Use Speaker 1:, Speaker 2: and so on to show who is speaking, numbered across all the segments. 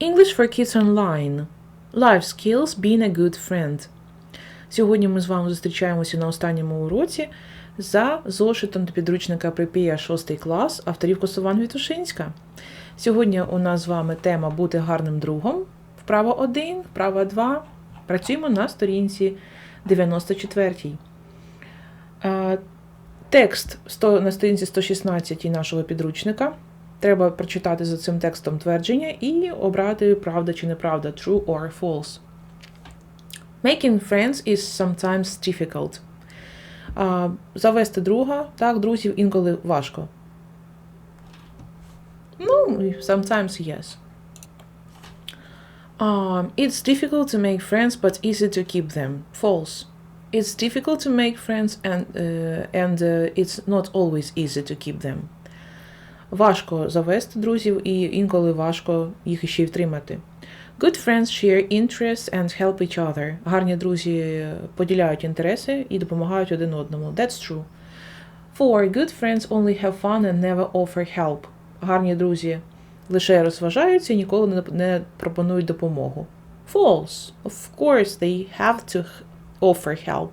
Speaker 1: English for Kids Online. Life Skills Being a Good Friend. Сьогодні ми з вами зустрічаємося на останньому уроці за зошитом до підручника Припія 6 клас авторів Косован Вітушинська. Сьогодні у нас з вами тема Бути гарним другом. Вправа 1, вправа 2. Працюємо на сторінці 94. Е, Текст на сторінці 116 нашого підручника. Треба прочитати за цим текстом твердження і обрати правда чи неправда, true or false. Making friends is sometimes difficult. А, завести друга, так, друзів інколи важко. Ну, sometimes yes. Um, it's difficult to make friends, but easy to keep them. False. It's difficult to make friends, and, uh, and uh, it's not always easy to keep them. Важко завести друзів і інколи важко їх іще й втримати. Good friends share interests and help each other. Гарні друзі поділяють інтереси і допомагають один одному. That's true. Four good friends only have fun and never offer help. Гарні друзі лише розважаються і ніколи не пропонують допомогу. False. Of course they have to offer help.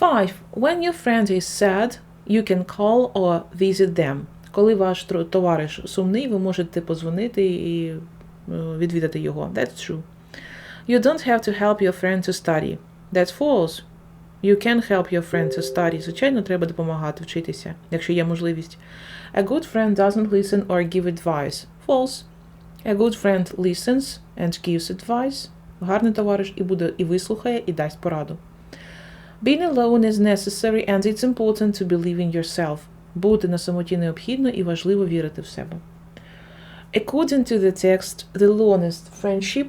Speaker 1: Five. When your friend is sad, you can call or visit them. Коли ваш товариш сумний, ви можете позвонити і е, відвідати його. That's true. You don't have to help your friend to study. That's false. You can help your friend to study. Звичайно, треба допомагати вчитися, якщо є можливість. A good friend doesn't listen or give advice. False. A good friend listens and gives advice. Гарний товариш і буде і вислухає, і дасть пораду. Being alone is necessary and it's important to believe in yourself. Бути на самоті необхідно і важливо вірити в себе. According to the text, the longest friendship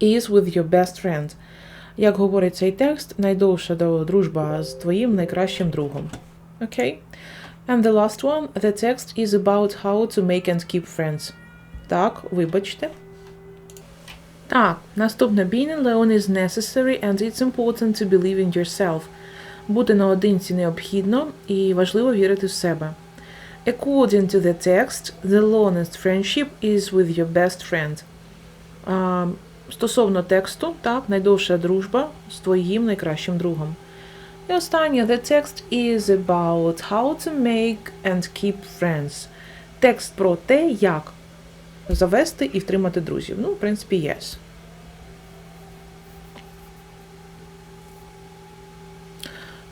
Speaker 1: is with your best friend. Як говорить цей текст, найдовша до- дружба з твоїм найкращим другом. Okay? And the last one, the text is about how to make and keep friends. Так, вибачте. Так, наступне being alone is necessary and it's important to believe in yourself. Бути наодинці необхідно і важливо вірити в себе. According to the text, the longest friendship is with your best friend. А, стосовно тексту, так, найдовша дружба з твоїм найкращим другом. І останнє, the text is about how to make and keep friends. Текст про те, як завести і втримати друзів. Ну, в принципі, yes.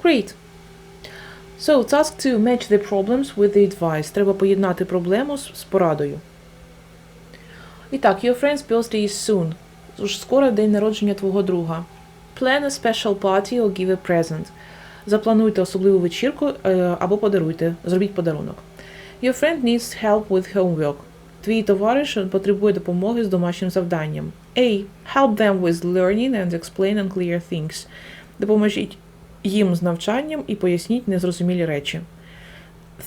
Speaker 1: Great. So, task 2. Match the problems with the advice. Треба поєднати проблему з, з порадою. І так, your friend's birthday is soon. Тож скоро день народження твого друга. Plan a special party or give a present. Заплануйте особливу вечірку е, або подаруйте. Зробіть подарунок. Your friend needs help with homework. Твій товариш потребує допомоги з домашнім завданням. A. Help them with learning and explain unclear things. Допоможіть їм з навчанням і поясніть незрозумілі речі.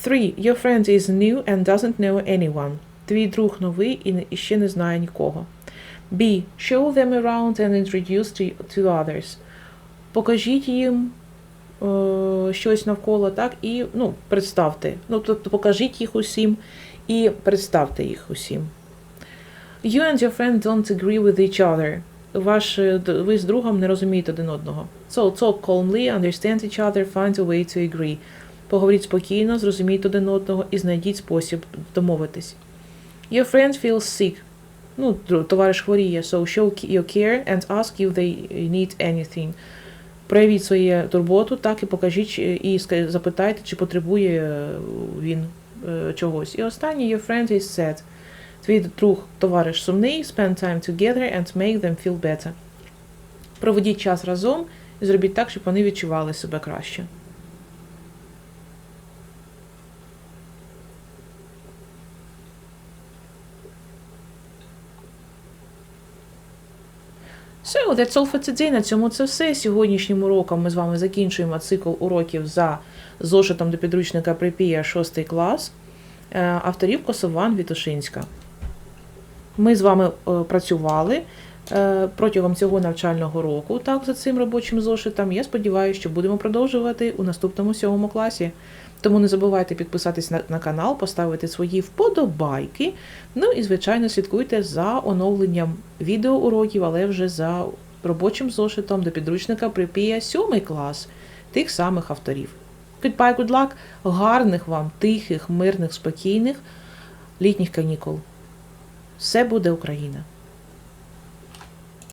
Speaker 1: 3. Your friend is new and doesn't know anyone. Твій друг новий і ще не знає нікого. B. Show them around and introduce to, to others. Покажіть їм е, щось навколо, так, і ну, представте. Ну, тобто покажіть їх усім і представте їх усім. You and your friend don't agree with each other. Ваш, е, ви з другом не розумієте один одного. So talk calmly, understand each other, find a way to agree. Поговоріть спокійно, зрозумійте один одного і знайдіть спосіб домовитись. Your friend feels sick. Ну, товариш хворіє, so show your care and ask if they need anything. Проявіть свою турботу, так і покажіть е, і запитайте, чи потребує е, він е, чогось. І останнє, your friend is sad. Твій друг, товариш сумний, spend time together and make them feel better. Проведіть час разом і зробіть так, щоб вони відчували себе краще. So, that's all for today. На цьому це все. Сьогоднішнім уроком ми з вами закінчуємо цикл уроків за зошитом до підручника Припія 6 клас е, авторів Косован Вітушинська. Ми з вами е, працювали е, протягом цього навчального року, так, за цим робочим зошитом. Я сподіваюся, що будемо продовжувати у наступному сьомому класі. Тому не забувайте підписатись на, на канал, поставити свої вподобайки. Ну і, звичайно, слідкуйте за оновленням відеоуроків, але вже за робочим зошитом до підручника припія 7 клас тих самих авторів. Goodbye, good luck, гарних вам, тихих, мирних, спокійних літніх канікул. Все буде Україна!